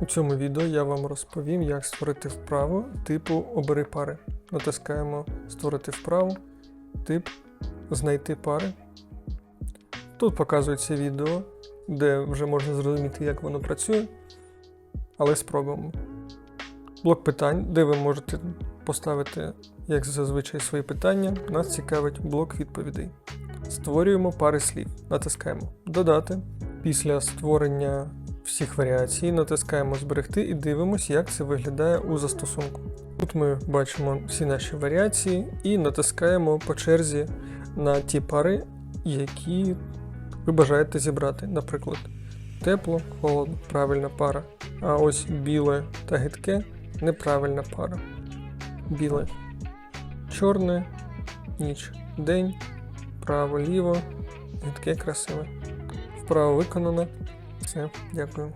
У цьому відео я вам розповім, як створити вправу типу Обери пари. Натискаємо Створити вправу, тип Знайти пари. Тут показується відео, де вже можна зрозуміти, як воно працює. Але спробуємо. Блок питань, де ви можете поставити, як зазвичай, свої питання. Нас цікавить блок відповідей. Створюємо пари слів. Натискаємо Додати. Після створення всіх варіацій натискаємо Зберегти і дивимося, як це виглядає у застосунку. Тут ми бачимо всі наші варіації і натискаємо по черзі на ті пари, які ви бажаєте зібрати. Наприклад, тепло, холодно, правильна пара. А ось біле та гидке неправильна пара. Біле, чорне, ніч, день, право, ліво, гидке, красиве. Вправо виконано. Все, дякую.